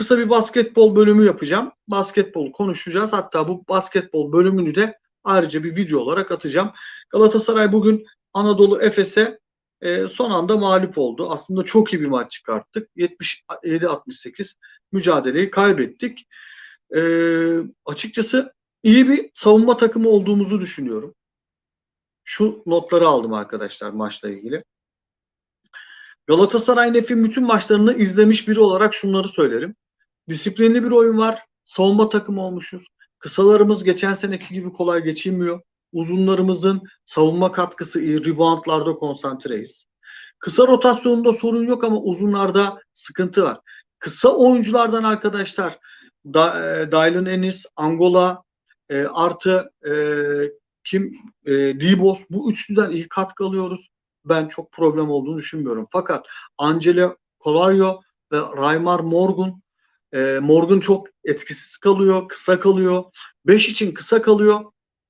kısa bir basketbol bölümü yapacağım. Basketbol konuşacağız. Hatta bu basketbol bölümünü de ayrıca bir video olarak atacağım. Galatasaray bugün Anadolu Efes'e e, son anda mağlup oldu. Aslında çok iyi bir maç çıkarttık. 77-68 mücadeleyi kaybettik. E, açıkçası iyi bir savunma takımı olduğumuzu düşünüyorum. Şu notları aldım arkadaşlar maçla ilgili. Galatasaray Nef'in bütün maçlarını izlemiş biri olarak şunları söylerim. Disiplinli bir oyun var. Savunma takımı olmuşuz. Kısalarımız geçen seneki gibi kolay geçilmiyor. Uzunlarımızın savunma katkısı iyi. Reboundlarda konsantreyiz. Kısa rotasyonunda sorun yok ama uzunlarda sıkıntı var. Kısa oyunculardan arkadaşlar da, e, Dylan Ennis, Angola e, artı e, kim e, Dibos bu üçlüden iyi katkı alıyoruz. Ben çok problem olduğunu düşünmüyorum. Fakat Angelo Colario ve Raymar Morgan e, Morgan çok etkisiz kalıyor, kısa kalıyor. 5 için kısa kalıyor.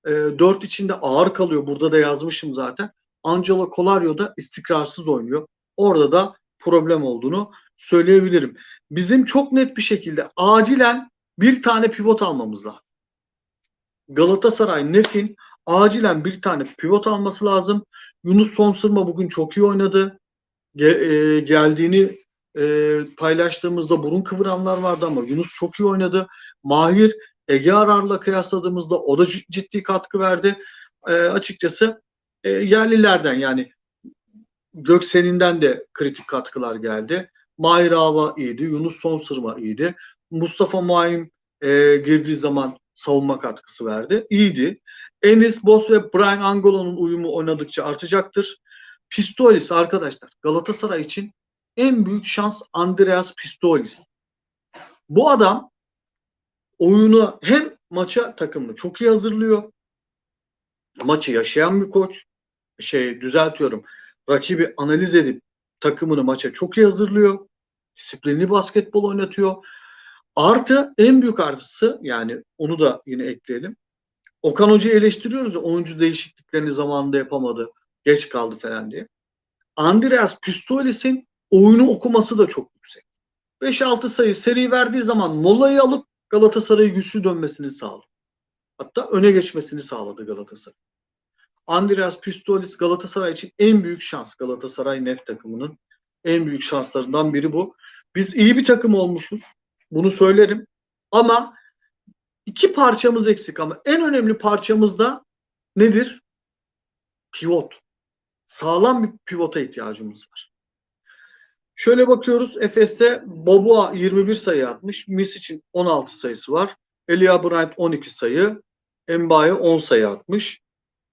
E, 4 için de ağır kalıyor. Burada da yazmışım zaten. Angelo Colario da istikrarsız oynuyor. Orada da problem olduğunu söyleyebilirim. Bizim çok net bir şekilde acilen bir tane pivot almamız lazım. Galatasaray Nef'in acilen bir tane pivot alması lazım. Yunus Sonsırma bugün çok iyi oynadı. Ge- e, geldiğini e, paylaştığımızda burun kıvıranlar vardı ama Yunus çok iyi oynadı. Mahir Ege Arar'la kıyasladığımızda o da ciddi katkı verdi. E, açıkçası e, yerlilerden yani Göksen'inden de kritik katkılar geldi. Mahir Ava iyiydi. Yunus Sonsırma iyiydi. Mustafa Muayim e, girdiği zaman savunma katkısı verdi. İyiydi. Enis Boss ve Brian Angolo'nun uyumu oynadıkça artacaktır. Pistolis arkadaşlar Galatasaray için en büyük şans Andreas Pistolis. Bu adam oyunu hem maça takımını çok iyi hazırlıyor. Maçı yaşayan bir koç. Şey düzeltiyorum. Rakibi analiz edip takımını maça çok iyi hazırlıyor. Disiplinli basketbol oynatıyor. Artı en büyük artısı yani onu da yine ekleyelim. Okan Hoca'yı eleştiriyoruz ya oyuncu değişikliklerini zamanında yapamadı. Geç kaldı falan diye. Andreas Pistolis'in oyunu okuması da çok yüksek. 5-6 sayı seri verdiği zaman molayı alıp Galatasaray'ı güçlü dönmesini sağladı. Hatta öne geçmesini sağladı Galatasaray. Andreas Pistolis Galatasaray için en büyük şans. Galatasaray Nef takımının en büyük şanslarından biri bu. Biz iyi bir takım olmuşuz. Bunu söylerim. Ama iki parçamız eksik ama en önemli parçamız da nedir? Pivot. Sağlam bir pivota ihtiyacımız var. Şöyle bakıyoruz. Efes'te Boboa 21 sayı atmış. Mis için 16 sayısı var. Elia Bryant 12 sayı. Mbaye 10 sayı atmış.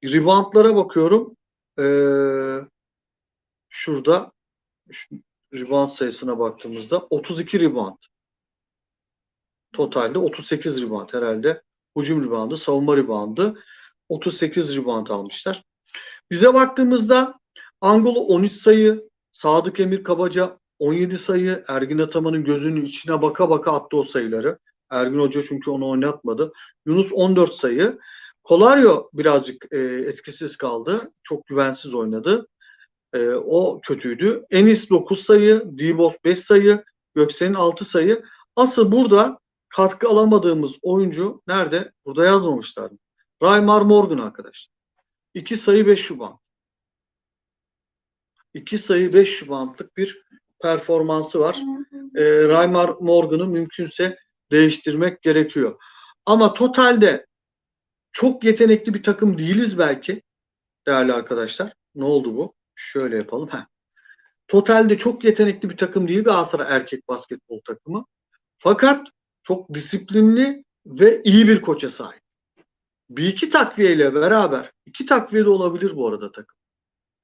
Reboundlara bakıyorum. Ee, şurada şu rebound sayısına baktığımızda 32 rebound. Totalde 38 rebound herhalde. Hücum reboundu, savunma reboundu. 38 rebound almışlar. Bize baktığımızda Angolo 13 sayı, Sadık Emir Kabaca 17 sayı, Ergin Ataman'ın gözünün içine baka baka attı o sayıları. Ergin Hoca çünkü onu oynatmadı. Yunus 14 sayı. Kolario birazcık e, etkisiz kaldı. Çok güvensiz oynadı. E, o kötüydü. Enis 9 sayı, Dibos 5 sayı, Göksel'in 6 sayı. Asıl burada katkı alamadığımız oyuncu nerede? Burada yazmamışlar. Raymar Morgan arkadaşlar. 2 sayı 5 Şubat. 2 sayı 5 Şubat'lık bir performansı var. E, Raymar Morgan'ı mümkünse değiştirmek gerekiyor. Ama totalde çok yetenekli bir takım değiliz belki değerli arkadaşlar. Ne oldu bu? Şöyle yapalım. Heh. Totalde çok yetenekli bir takım değil Galatasaray erkek basketbol takımı. Fakat çok disiplinli ve iyi bir koça sahip. Bir iki takviyeyle beraber, iki takviye de olabilir bu arada takım.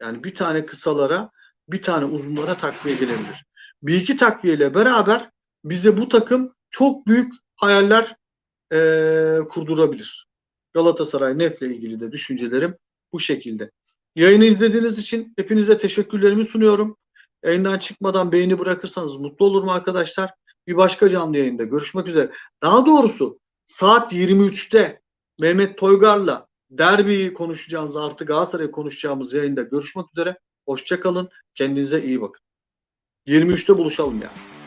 Yani bir tane kısalara, bir tane uzunlara takviye gelebilir. Bir iki takviyeyle beraber bize bu takım çok büyük hayaller e, kurdurabilir. Galatasaray Nef'le ilgili de düşüncelerim bu şekilde. Yayını izlediğiniz için hepinize teşekkürlerimi sunuyorum. Yayından çıkmadan beğeni bırakırsanız mutlu olurum arkadaşlar. Bir başka canlı yayında görüşmek üzere. Daha doğrusu saat 23'te Mehmet Toygar'la derbiyi konuşacağımız artı Galatasaray'ı konuşacağımız yayında görüşmek üzere. Hoşçakalın. Kendinize iyi bakın. 23'te buluşalım yani.